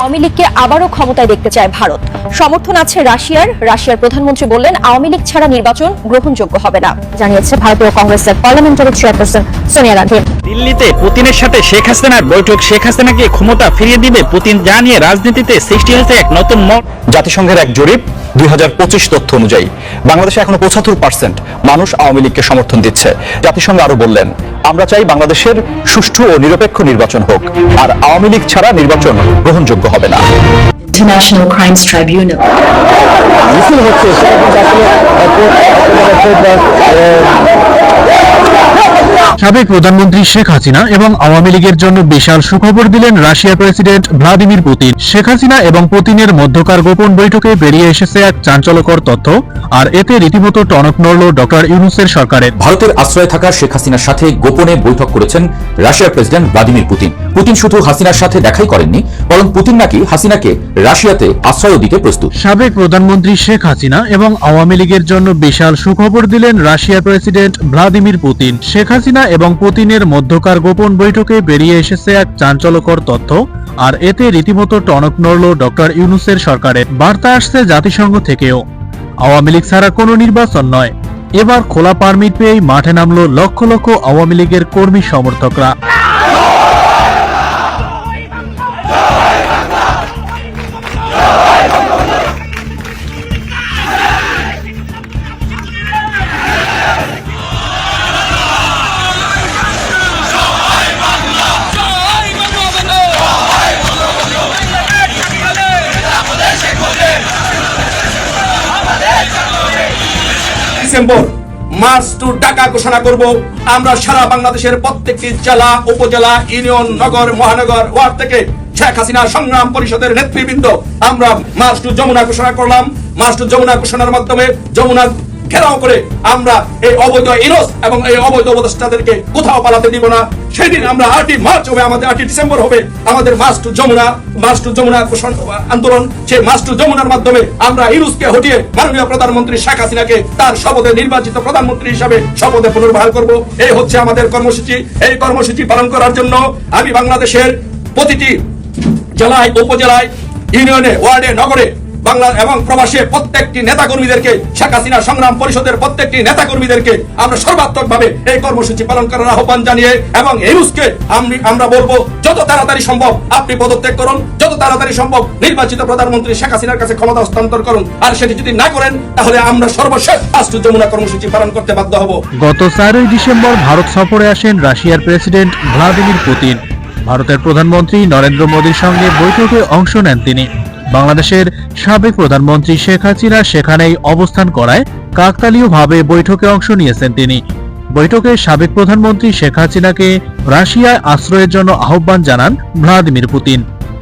আওয়ামী লীগকে আবারও ক্ষমতায় দেখতে চায় ভারত। সমর্থন আছে রাশিয়ার। রাশিয়ার প্রধানমন্ত্রী বললেন আওয়ামী লীগ ছাড়া নির্বাচন গ্রহণযোগ্য হবে না। জানিয়েছে ভারতীয় কংগ্রেসের পার্লামেন্টারি চেয়ারপারসন সোনিয়া গান্ধী। দিল্লিতে পুতিনের সাথে শেখ হাসিনার বৈঠক। শেখ হাসিনাকে ক্ষমতা ফিরিয়ে দিবে পুতিন যা নিয়ে রাজনীতিতে সৃষ্টি হয়েছে এক নতুন মত জাতিসংঘের এক জরিপ দুই তথ্য অনুযায়ী বাংলাদেশে এখনও পঁচাত্তর পার্সেন্ট মানুষ আওয়ামী লীগকে সমর্থন দিচ্ছে জাতিসংঘ আরও বললেন আমরা চাই বাংলাদেশের সুষ্ঠু ও নিরপেক্ষ নির্বাচন হোক আর আওয়ামী লীগ ছাড়া নির্বাচন গ্রহণযোগ্য হবে না International Crimes Tribunal. সাবেক প্রধানমন্ত্রী শেখ হাসিনা এবং আওয়ামী লীগের জন্য বিশাল সুখবর দিলেন রাশিয়ার president Vladimir Putin. Sheikh Hasina এবং পুতিনের মধ্যকার গোপন বৈঠকে বেরিয়ে এসেছে এক চাঞ্চল্যকর তথ্য আর এতে রীতিমতো টনক নড়ল ডক্টর ইউনুসের সরকারের। ভারতের আশ্রয়ে থাকা শেখ হাসিনার সাথে গোপনে বৈঠক করেছেন রাশিয়ার প্রেসিডেন্ট ভ্লাদিমির পুতিন। পুতিন শুধু হাসিনার সাথে দেখাই করেননি বরং পুতিন নাকি হাসিনাকে রাশিয়াতে আশ্রয় দিতে প্রস্তুত। সাবেক প্রধানমন্ত্রী শেখ হাসিনা এবং আওয়ামী লীগের জন্য বিশাল সুখবর দিলেন রাশিয়ার president Vladimir Putin. Sheikh Hasina এবং পুতিনের মধ্যকার গোপন বৈঠকে বেরিয়ে এসেছে এক চাঞ্চল্যকর তথ্য, আর এতে রীতিমতো টনক নড়ল ডক্টর ইউনুসের সরকারের বার্তা আসছে জাতিসংঘ থেকেও। আওয়ামী লীগ ছাড়া কোনো নির্বাচন নয়। এবার খোলা পারমিট পেয়েই মাঠে নামল লক্ষ লক্ষ আওয়ামী লীগের কর্মী সমর্থকরা। ডিসেম্বর, মার্চ টু ডাকা ঘোষণা করব, আমরা সারা বাংলাদেশের প্রত্যেকটি জেলা, উপজেলা, ইউনিয়ন, নগর, মহানগর, ওয়ার্ড থেকে শেখ হাসিনা সংগ্রাম পরিষদের নেতৃবৃন্দ, আমরা মার্চ টু যমুনা ঘোষণা করলাম। মার্চ টু যমুনা ঘোষণার মাধ্যমে যমুনা ঘেরাও করে আমরা এই অবৈধ ইরস এবং এই অবৈধ উপদেষ্টাদেরকে কোথাও পালাতে দিব না। সেদিন আমরা আটই মার্চ হবে, আমাদের আটই ডিসেম্বর হবে। আমাদের march to Jamuna march to Jamuna আন্দোলন। সেই মার্চ টু যমুনার মাধ্যমে আমরা ইরুসকে হটিয়ে মাননীয় প্রধানমন্ত্রী শেখ হাসিনাকে তার শপথে নির্বাচিত প্রধানমন্ত্রী হিসাবে শপথে পুনর্বহাল করব। এই হচ্ছে আমাদের কর্মসূচি। এই কর্মসূচি পালন করার জন্য আমি বাংলাদেশের প্রতিটি জেলায়, উপজেলায়, ইউনিয়নে, ওয়ার্ডে, নগরে বাংলা এবং প্রবাসে প্রত্যেকটি নেতা কর্মীদেরকে শেখ হাসিনা সংগ্রাম পরিষদের প্রত্যেকটি নেতা কর্মীদেরকে আমরা সর্বাত্মক ভাবে এই কর্মসূচি পালন করার আহ্বান জানিয়ে এবং ইউনুসকে আমি, আমরা বলব, যত তাড়াতাড়ি সম্ভব আপনি পদত্যাগ করুন, যত তাড়াতাড়ি সম্ভব নির্বাচিত প্রধানমন্ত্রী শেখ হাসিনার কাছে ক্ষমতা হস্তান্তর করুন। আর সেটি যদি না করেন, তাহলে আমরা সর্বশেষ আষ্টু যমুনা কর্মসূচি পালন করতে বাধ্য হব। গত চারই ডিসেম্বর ভারত সফরে আসেন রাশিয়ার প্রেসিডেন্ট ভ্লাদিমির পুতিন। ভারতের প্রধানমন্ত্রী নরেন্দ্র মোদীর সঙ্গে বৈঠকে অংশ নেন তিনি। বাংলাদেশের সাবেক প্রধানমন্ত্রী শেখ হাসিনা সেখানেই অবস্থান করায় কাকতালীয়ভাবে বৈঠকে অংশ নিয়েছেন তিনি। বৈঠকে সাবেক প্রধানমন্ত্রী শেখ হাসিনাকে রাশিয়ায় আশ্রয়ের জন্য আহ্বান জানান ভ্লাদিমির পুতিন।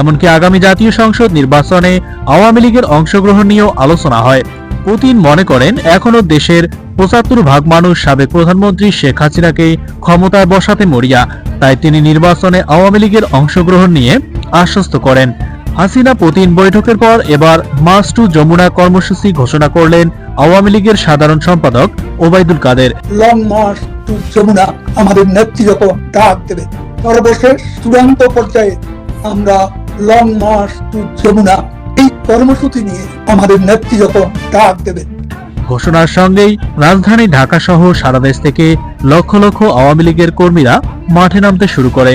এমনকি আগামী জাতীয় সংসদ নির্বাচনে আওয়ামী লীগের অংশগ্রহণ নিয়েও আলোচনা হয়। পুতিন মনে করেন এখনও দেশের পঁচাত্তর ভাগ মানুষ সাবেক প্রধানমন্ত্রী শেখ হাসিনাকে ক্ষমতায় বসাতে মরিয়া। তাই তিনি নির্বাচনে আওয়ামী লীগের অংশগ্রহণ নিয়ে আশ্বস্ত করেন। হাসিনা পুতিন বৈঠকের পর এবার মার্চ টু যমুনা কর্মসূচি ঘোষণা করলেন আওয়ামী লীগের সাধারণ সম্পাদক Obaidul Quader. Long march to Jamuna আমাদের নেত্রী যখন ডাক দেবে সর্বশেষ চূড়ান্ত পর্যায়ে আমরা লং মার্চ টু যমুনা এই কর্মসূচি নিয়ে আমাদের নেত্রী যখন ডাক দেবে। ঘোষণার সঙ্গেই রাজধানী ঢাকা সহ সারা দেশ থেকে লক্ষ লক্ষ আওয়ামী লীগের কর্মীরা মাঠে নামতে শুরু করে।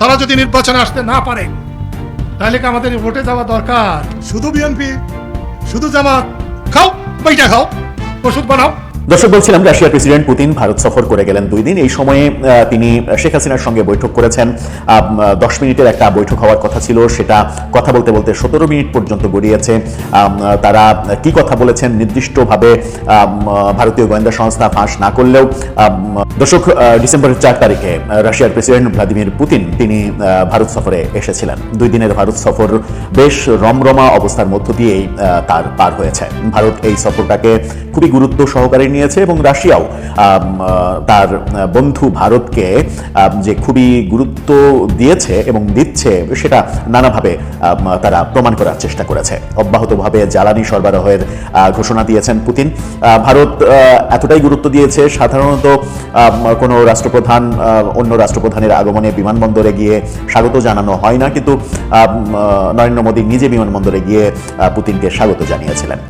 তারা যদি নির্বাচনে আসতে না পারে তাহলে কি আমাদের ভোটে যাওয়া দরকার? শুধু বিএনপি শুধু জামাত। খাও বইটা খাও ওষুধ বানাও। দর্শক, বলছিলাম রাশিয়ার প্রেসিডেন্ট পুতিন ভারত সফর করে গেলেন দুই দিন। এই সময়ে তিনি শেখ হাসিনার সঙ্গে বৈঠক করেছেন। দশ মিনিটের একটা বৈঠক হওয়ার কথা ছিল। সেটা কথা বলতে বলতে সতেরো মিনিট পর্যন্ত গড়িয়েছে। তারা কি কথা বলেছেন নির্দিষ্টভাবে ভারতীয় গোয়েন্দা সংস্থা ফাঁস না করলেও দর্শক ডিসেম্বরের চার তারিখে রাশিয়ার প্রেসিডেন্ট ভ্লাদিমির পুতিন, তিনি ভারত সফরে এসেছিলেন। দুই দিনের ভারত সফর বেশ রমরমা অবস্থার মধ্য দিয়েই তার পার হয়েছে। ভারত এই সফরটাকে খুবই গুরুত্ব সহকারে নিয়েছে এবং রাশিয়াও তার বন্ধু ভারতকে যে খুবই গুরুত্ব দিয়েছে এবং দিচ্ছে সেটা নানাভাবে তারা প্রমাণ করার চেষ্টা করেছে। অব্যাহতভাবে জ্বালানি সরবরাহের ঘোষণা দিয়েছেন পুতিন। ভারত এতটাই গুরুত্ব দিয়েছে সাধারণত কোনো রাষ্ট্রপ্রধান অন্য রাষ্ট্রপ্রধানের আগমনে বিমানবন্দরে গিয়ে স্বাগত জানানো হয় না, কিন্তু নরেন্দ্র মোদী নিজে বিমানবন্দরে গিয়ে পুতিনকে স্বাগত জানিয়েছিলেন।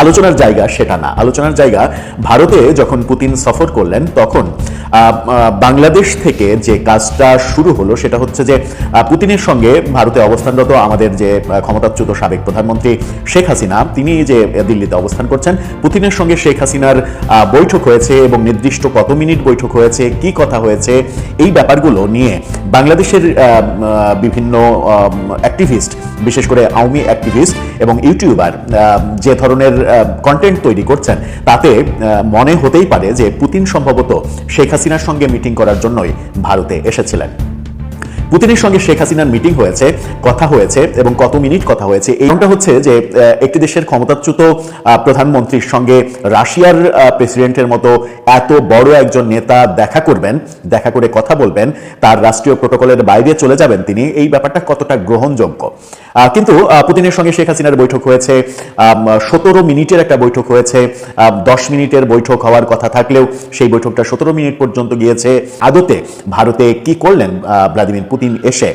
আলোচনার জায়গা সেটা না। আলোচনার জায়গা ভারতে যখন পুতিন সফর করলেন, তখন বাংলাদেশ থেকে যে কাজটা শুরু হলো সেটা হচ্ছে যে পুতিনের সঙ্গে ভারতে অবস্থানরত আমাদের যে ক্ষমতাচ্যুত সাবেক প্রধানমন্ত্রী শেখ হাসিনা, তিনি যে দিল্লিতে অবস্থান করছেন, পুতিনের সঙ্গে শেখ হাসিনার বৈঠক হয়েছে এবং নির্দিষ্ট কত মিনিট বৈঠক হয়েছে, কি কথা হয়েছে, এই ব্যাপারগুলো নিয়ে বাংলাদেশের বিভিন্ন অ্যাক্টিভিস্ট বিশেষ করে আওয়ামী অ্যাক্টিভিস্ট এবং ইউটিউবার যে ধরনের কন্টেন্ট তৈরি করছেন, তাতে মনে হতেই পারে যে পুতিন সম্ভবত শেখ হাসিনার সঙ্গে মিটিং করার জন্যই ভারতে এসেছিলেন। পুতিনের সঙ্গে শেখ হাসিনার মিটিং হয়েছে, কথা হয়েছে এবং কত মিনিট কথা হয়েছে। এইটা হচ্ছে যে একটি দেশের ক্ষমতাচ্যুত প্রধানমন্ত্রীর সঙ্গে রাশিয়ার প্রেসিডেন্টের মতো এত বড় একজন নেতা দেখা করবেন, দেখা করে কথা বলবেন, তার রাষ্ট্রীয় প্রোটোকলের বাইরে চলে যাবেন তিনি, এই ব্যাপারটা কতটা গ্রহণযোগ্য। কিন্তু পুতিনের সঙ্গে শেখ হাসিনার বৈঠক হয়েছে সতেরো মিনিটের একটা বৈঠক হয়েছে দশ মিনিটের বৈঠক হওয়ার কথা থাকলেও সেই বৈঠকটা সতেরো মিনিট পর্যন্ত গিয়েছে। আদতে ভারতে কি করলেন ভ্লাদিমির পুতিন? এসে